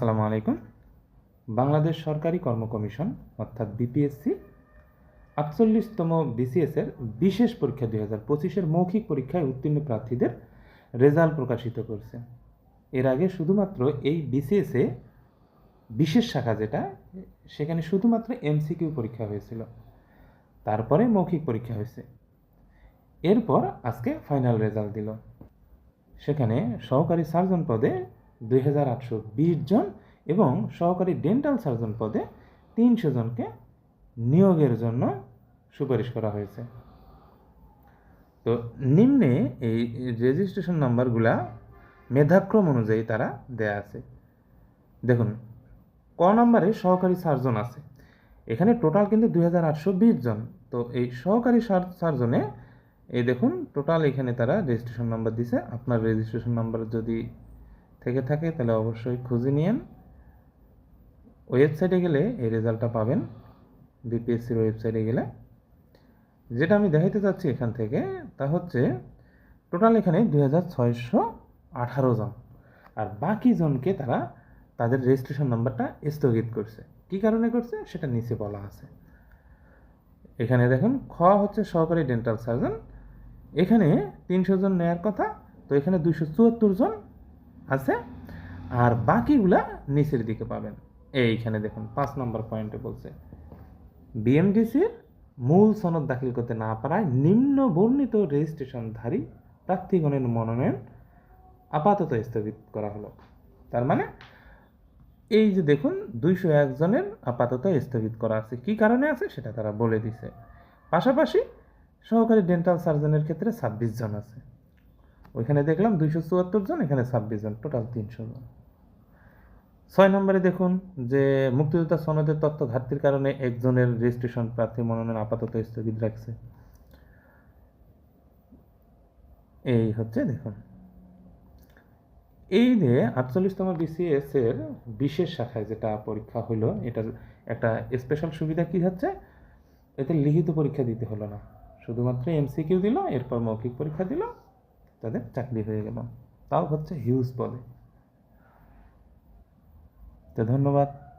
আসসালামু আলাইকুম। বাংলাদেশ সরকারি কর্ম কমিশন, অর্থাৎ বিপিএসসি আটচল্লিশতম বিসিএসের বিশেষ পরীক্ষা দুই হাজার পঁচিশের মৌখিক পরীক্ষায় উত্তীর্ণ প্রার্থীদের রেজাল্ট প্রকাশিত করছে। এর আগে শুধুমাত্র এই বিসিএসে বিশেষ শাখা যেটা, সেখানে শুধুমাত্র এমসিকিউ পরীক্ষা হয়েছিল। তারপরে মৌখিক পরীক্ষা হয়েছে। এরপর আজকে ফাইনাল রেজাল্ট দিল। সেখানে সহকারী সার্জন পদে দুই হাজার আটশো বিশ জন এবং সহকারী ডেন্টাল সার্জন পদে তিনশো জনকে নিয়োগের জন্য সুপারিশ করা হয়েছে। তো নিম্নে এই রেজিস্ট্রেশন নাম্বারগুলা মেধাক্রম অনুযায়ী তারা দেয়া আছে। দেখুন, ক নম্বরে সহকারী সার্জন আছে। এখানে টোটাল কিন্তু দুই হাজার আটশো বিশ জন। তো এই সহকারী সার- সার্জনে এই দেখুন টোটাল এখানে তারা রেজিস্ট্রেশন নাম্বার দিছে। আপনার রেজিস্ট্রেশন নাম্বার যদি থেকে থাকে, তাহলে অবশ্যই খুঁজে নিয়েন। ওয়েবসাইটে গেলে এই রেজাল্টটা পাবেন, বিপিএসসির ওয়েবসাইটে গেলে। যেটা আমি দেখাইতে চাচ্ছি এখান থেকে, তা হচ্ছে টোটাল এখানে দুই হাজার ছয়শো আঠারো জন। আর বাকি জনকে তারা তাদের রেজিস্ট্রেশন নাম্বারটা স্থগিত করছে। কী কারণে করছে? সেটা নিচে বলা আছে। এখানে দেখুন, খ হচ্ছে সহকারী ডেন্টাল সার্জন এখানে তিনশো জন নেয়ার কথা, তো এখানে দুইশো চুয়াত্তর জন আছে। আর বাকিগুলা নিচের দিকে পাবেন। এইখানে দেখুন, পাঁচ নম্বর পয়েন্টে বলছে, বিএমডিসির মূল সনদ দাখিল করতে না পারায় নিম্ন বর্ণিত রেজিস্ট্রেশনধারী প্রার্থীগণের মনোনয়ন আপাতত স্থগিত করা হলো। তার মানে এই যে দেখুন, দুইশো একজনের আপাতত স্থগিত করা আছে। কি কারণে আছে সেটা তারা বলে দিছে। পাশাপাশি সহকারী ডেন্টাল সার্জনের ক্ষেত্রে ছাব্বিশ জন আছে। ওইখানে দেখলাম দুইশো চুয়াত্তর জন, এখানে ছাব্বিশ জন টোটাল তিনশো জন। ছয় নম্বরে দেখুন যে মুক্তিযোদ্ধা সনদের তথ্য ঘাটতির কারণে একজনের রেজিস্ট্রেশন প্রার্থী মনোনয়ন আপাতত স্থগিত রাখছে। এই হচ্ছে দেখুন। এই যে আটচল্লিশতম বিসিএস এর বিশেষ শাখায় যেটা পরীক্ষা হলো এটার একটা স্পেশাল সুবিধা কি হচ্ছে? এতে লিখিত পরীক্ষা দিতে হলো না। শুধুমাত্র এমসিকিউ দিল, এরপর মৌখিক পরীক্ষা দিল তাদের চাকরি হয়ে গেল। তাও হচ্ছে হিউজ পদে তো ধন্যবাদ।